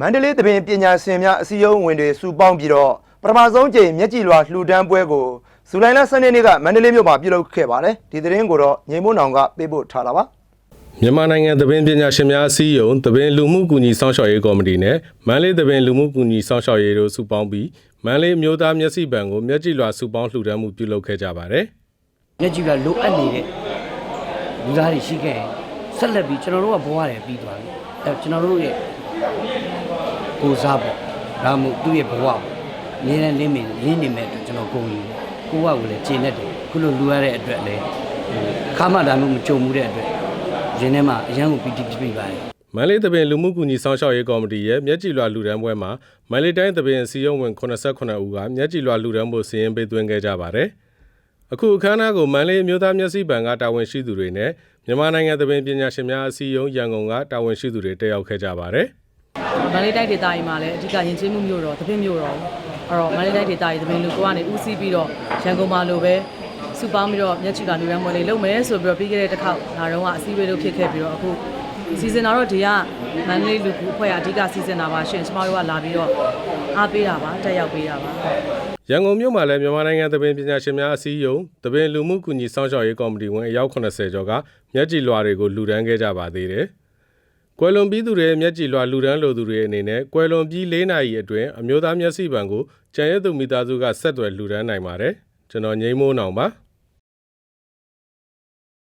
မန္တလေးသဘင်ပညာရှင်များအစည်းအရုံးဝင်တွေစုပေါင်းပြီးတော့ပထမဆုံးကြိမ်မျက်ကြည်လွှာလှူဒန်းပွဲကိုဇူလိုင်လ12ရက်နေ့ကမန္တလေးမြို့မှာပြုလုပ်ခဲ့ပါတယ်ဒီသတင်းကိုတော့ငိမ့်မိုးနောင်ကပေးပို့ထားတာပါမြန်မာနိုင်ငံသဘင်ပညာရှင်များအစည်းအရုံးသဘင်လူမှုကူညီဆောင်ရှောက်ရေးကော်မတီနဲ့မန္တလေးသဘင်လူမှုကူညီဆောင်ရှောက်ရေးတို့စုပေါင်းပြီးမန္တလေးမျိုးသားမျက်စိပံကိုမျက်ကြည်လွှာစုပေါင်းလှူဒန်းမှုပြုလုပ်ခဲ့ကြပါတယ်မျက်ကြည့်ကလိုအပ်နေတဲ့လူသားတွေရှိခဲ့ရင်ဆက်လက်ပြီးကျွန်တော်တို့ကဘဝတွေပြီးသွားပြီအဲကျွန်တော်တို့ရဲ့ ကိုယ်စားပေါ့ဒါမှမဟုတ်သူ့ရဲ့ဘဝပေါ့နင်းနေလင်းမင်းလင်းနေမဲ့အတွက်ကျွန်တော်ကိုယ်ကြီးကိုယ့်ဘဝကိုလည်းကျင့်တတ်တယ်ခုလိုလူရတဲ့အတွက်လည်းဟိုခါမှဒါမျိုးမကြုံမှုတဲ့အတွက်ရင်းထဲမှာအရန်ကိုပီတိပြပြပါတယ်မန္တလေးသဘင်လူမှုကူညီဆောင်ရှောက်ရေးကော်မတီရဲ့မျက်ကြည်လွှာလှူဒန်းပွဲမှာမန္တလေးတိုင်းသဘင်အစည်းအရုံးဝင်89ဦးကမျက်ကြည်လွှာလှူဒန်းဖို့စီရင်ပေးသွင်းခဲ့ကြပါတယ်အခုအခမ်းအနားကိုမန္တလေးမျိုးသားမျက်စိပံကတာဝန်ရှိသူတွေနဲ့မြန်မာနိုင်ငံသဘင်ပညာရှင်များအစည်းအရုံးရန်ကုန်ကတာဝန်ရှိသူတွေတက်ရောက်ခဲ့ကြပါတယ် မန္တလေးတိုင်းဒေသကြီးမှာလည်းအဓိကယဉ်ကျေးမှုမျိုးတော့တပည့်မျိုးတော့အဲ့တော့မန္တလေးတိုင်းဒေသကြီးတပည့်လူကိုကနေဦးစီးပြီးတော့ရန်ကုန်မှာလိုပဲစုပေါင်းပြီးတော့မျက်ချီကလူရန်ပွဲလေးလုပ်မယ်ဆိုပြီးတော့ပြီးခဲ့တဲ့တစ်ခေါက်လာတော့ကအစည်းအဝေးလုပ်ဖြစ်ခဲ့ပြီးတော့အခုစီစဉ်တာတော့ဒီကမန္တလေးလူကူအဖွဲ့ကအဓိကစီစဉ်တာပါရှင်ကျမတို့ကလာပြီးတော့အားပေးတာပါတက်ရောက်ပေးတာပါရန်ကုန်မြို့မှာလည်းမြန်မာနိုင်ငံသဘင်ပညာရှင်များအစည်းအရုံးသဘင်လူမှုကူညီဆောင်ရှောက်ရေးကော်မတီဝင်အယောက်80ကျော်ကမျက်ကြည်လွှာတွေကိုလှူဒန်းခဲ့ကြပါသေးတယ်။ ကွယ်လွန်ပြီးသူတွေရဲ့မျက်ကြည်လွှာလှူဒန်းလိုသူတွေအနေနဲ့ကွယ်လွန်ပြီး၄နာရီအတွင်းအမျိုးသားမျက်စိပံကိုကျန်ရည်သူမိသားစုကဆက်သွယ်လှူဒန်းနိုင်ပါတယ်။ကျွန်တော်ငိမ့်မိုးနောင်ပါ။